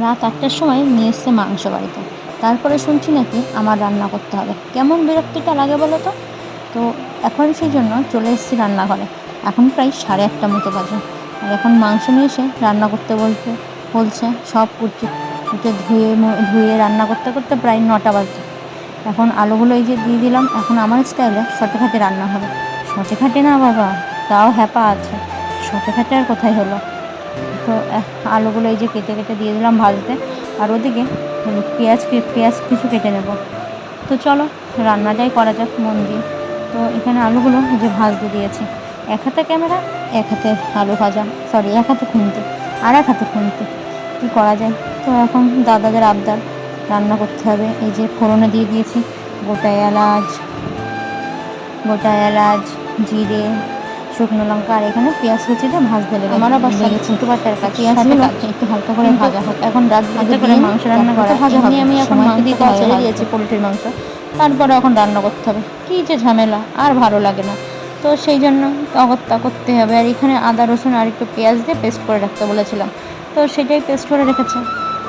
রাত আটটার সময় নিয়ে এসছে মাংস বাড়িতে। তারপরে শুনছি নাকি আমার রান্না করতে হবে। কেমন বিরক্তিটা লাগে বলো তো? তো এখন সেই জন্য চলে এসেছি রান্নাঘরে। এখন প্রায় সাড়ে আটটা মতো বাজে। আর এখন মাংস নিয়ে এসে রান্না করতে বলতে বলছে, সব কুচি কুচে ধুয়ে ধুয়ে রান্না করতে করতে প্রায় নটা বাজে। এখন আলুগুলো এই যে দিয়ে দিলাম, এখন আমার স্টাইলে শটে খাটে রান্না হবে। শটে খাটে না বাবা, তাও হ্যাপা আছে। শটে খাটে আর কোথায় হলো? আলুগুলো এই যে কেটে কেটে দিয়ে দিলাম ভাজতে। আর ওদিকে পেঁয়াজ পেঁয়াজ কিছু কেটে নেব। তো চলো, রান্নাটাই করা যাক মন দিয়ে। তো এখানে আলুগুলো যে ভাজতে দিয়েছি। এক হাতে ক্যামেরা, এক হাতে আলু ভাজা। সরি, এক হাতে খুনতে। আর এক হাতে খুনতে। কী করা যায়? তো এখন দাদাদের আবদার। রান্না করতে হবে। এই যে ফোড়নে দিয়ে দিয়েছি। গোটা এলাচ গোটা এলাচ, জিরে শুকনো লঙ্কা আর এখানে পেঁয়াজ কুচিতে ভাজতে লেগে আমার আবার লেগে ছোটো বাটার কাছে পেঁয়াজগুলো একটু হালকা করে ভাজা হোক এখন রাত হাতে করে মাংস রান্না করা ভাজা হবে আমি এখন মাংস দিতে ছেড়ে দিয়েছি পোলট্রির মাংস। তারপরে এখন রান্না করতে হবে। কী যে ঝামেলা আর ভালো লাগে না। তো সেই জন্য অগত্যা করতে হবে। আর এখানে আদা রসুন আর একটু পেঁয়াজ দিয়ে পেস্ট করে রাখতে বলেছিলাম। তো সেটাই পেস্ট করে রেখেছে।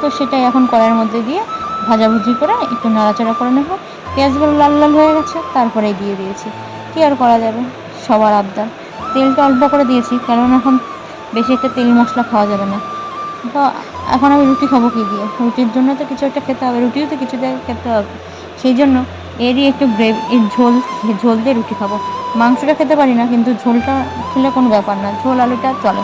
তো সেটাই এখন কড়াইয়ের মধ্যে দিয়ে ভাজাভুজি করে একটু নাড়াচাড়া করে নেব। পেঁয়াজগুলো লাল লাল হয়ে গেছে তারপরে দিয়ে দিয়েছি। কী আর করা যাবে? সবার আবদার। তেলটা অল্প করে দিয়েছি কারণ এখন বেশি একটা তেল মশলা খাওয়া যাবে না। তো এখন আমি রুটি খাব কী দিয়ে? রুটির জন্য তো কিছু একটা খেতে হবে রুটিও তো কিছু খেতে হবে। সেই জন্য এরই একটু গ্রেভি এর ঝোল ঝোল দিয়ে রুটি খাব। মাংসটা খেতে পারি না কিন্তু ঝোলটা খেলে কোনো ব্যাপার না ঝোল আলুটা চলে।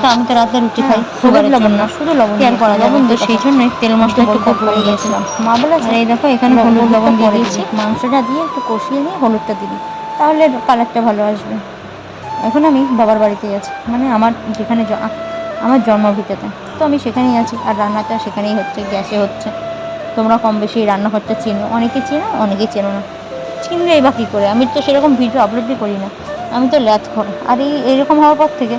তো আমি তো রাতে রুটি খাই সুগারের লবণ না শুধু লবণ আর করা যাবে তো সেই জন্যই তেল মশলা একটু কম করে গেছিলাম মা বলে এই দেখো এখানে হলুদ লবণ দিয়ে দিয়েছি। মাংসটা দিয়ে একটু কষিয়ে নিয়ে হলুদটা দিবি তাহলে কালারটা ভালো আসবে। এখন আমি বাবার বাড়িতে আছি। মানে আমার যেখানে আমার জন্মভিটাতে তো আমি সেখানেই আছি আর রান্নাটা সেখানেই হচ্ছে, গ্যাসে হচ্ছে। তোমরা কম বেশি এই রান্নাঘরটা চেনো। অনেকে চেনো অনেকেই চেনো না। চিনলেই বা কী করে? আমি তো সেরকম ভিডিও আপলোডই করি না। আমি তো ল্যাথখর। আর এই এরকম হওয়ার পর থেকে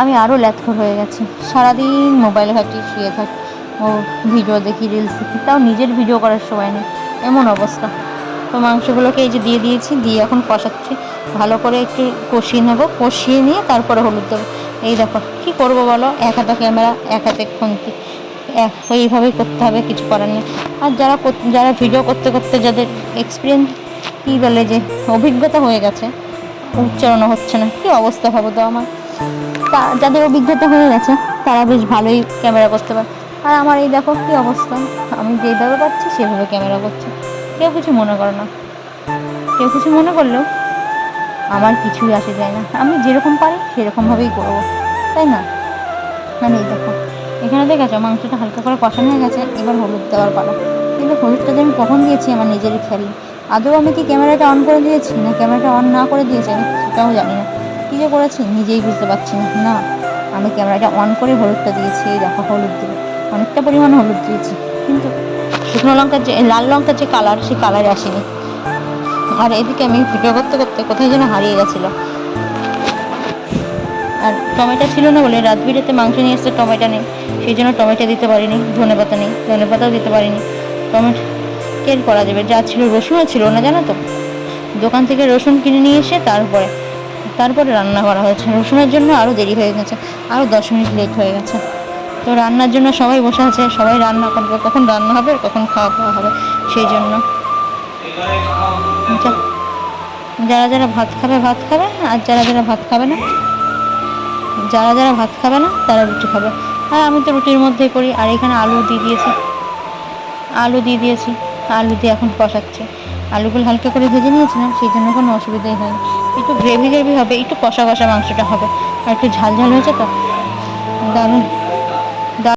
আমি আরও ল্যাথখর হয়ে গেছি। সারাদিন মোবাইল ঘাঁটি শুয়ে থাকি। ও ভিডিও দেখি রিলস দেখি। তাও নিজের ভিডিও করার সময় নেই। এমন অবস্থা। তো মাংসগুলোকে এই যে দিয়ে দিয়েছি, দিয়ে এখন কষাচ্ছি। ভালো করে একটু কষিয়ে নেব, কষিয়ে নিয়ে তারপরে হলুদ দেবো। এই দেখো, কী করব বলো? এক হাতে ক্যামেরা এক হাতে খুন্তি। এইভাবেই করতে হবে, কিছু করার নেই। আর যারা যারা ভিডিও করতে করতে যাদের এক্সপিরিয়েন্স কী বলে যে, অভিজ্ঞতা হয়ে গেছে, উচ্চারণ হচ্ছে না, কী অবস্থা হবে তো আমার? তা, যাদের অভিজ্ঞতা হয়ে গেছে, তারা বেশ ভালোই ক্যামেরা করতে পারে। আর আমার এই দেখো, কী অবস্থা? আমি যেভাবে পাচ্ছি সেভাবে ক্যামেরা করছি। কেউ কিছু মনে করে না। কেউ কিছু মনে করলেও আমার কিছুই আসে যায় না। আমি যেরকম পারি, সেরকমভাবেই করব। তাই না? মানে এই দেখো, এখানে দেখেছ, মাংসটা হালকা করে কষানো হয়ে গেছে, এবার হলুদ দেওয়ার পালা। কিন্তু হলুদটা যে আমি কখন দিয়েছি আমার নিজেরই খেয়াল। আদৌ আমি কি ক্যামেরাটা অন করে দিয়েছি, না ক্যামেরাটা অন না করে দিয়েছি, আমি সেটাও জানি না। কী যে করেছি, নিজেই বুঝতে পারছি না। না, আমি ক্যামেরাটা অন করে হলুদটা দিয়েছি, এই দেখো, হলুদ দিয়ে। অনেকটা পরিমাণে হলুদ দিয়েছি, কিন্তু শুকনো লঙ্কার যে, লাল লঙ্কার যে কালার সেই কালারে আসেনি। আর এদিকে আমি ভিডিও করতে করতে কোথায় যেন হারিয়ে গেছিল। আর টমেটো ছিল না বলে রাত বিরেতে মাংস নিয়ে এসছে টমেটো নেই। সেই জন্য টমেটো দিতে পারিনি, ধনে পাতা নেই, ধনে পাতাও দিতে পারিনি। টমেটো কে আর করা যাবে, যা ছিল রসুনও ছিল না, জানো তো? দোকান থেকে রসুন কিনে নিয়ে এসে তারপরে তারপরে রান্না করা হয়েছে। রসুনের জন্য আরও দেরি হয়ে গেছে আরও দশ মিনিট লেট হয়ে গেছে। তো রান্নার জন্য সবাই বসে আছে, সবাই রান্না করবে, কখন রান্না হবে কখন খাওয়া খাওয়া হবে, সেই জন্য। যারা যারা ভাত খাবে ভাত খাবে, আর যারা যারা ভাত খাবে না, যারা যারা ভাত খাবে না, তারা রুটি খাবে। আর আমি তো রুটির মধ্যেই করি, আর এখানে আলু দিয়ে দিয়েছি। আলু দিয়ে দিয়েছি, আলু দিয়ে এখন কষাচ্ছে। আলুগুলো হালকা করে ভেজে নিয়েছিলাম, সেই জন্য কোনো অসুবিধাই হয়নি। একটু গ্রেভি গ্রেভি হবে, একটু কষা কষা মাংসটা হবে। আর একটু ঝাল ঝাল হয়েছে তো? দারুণ।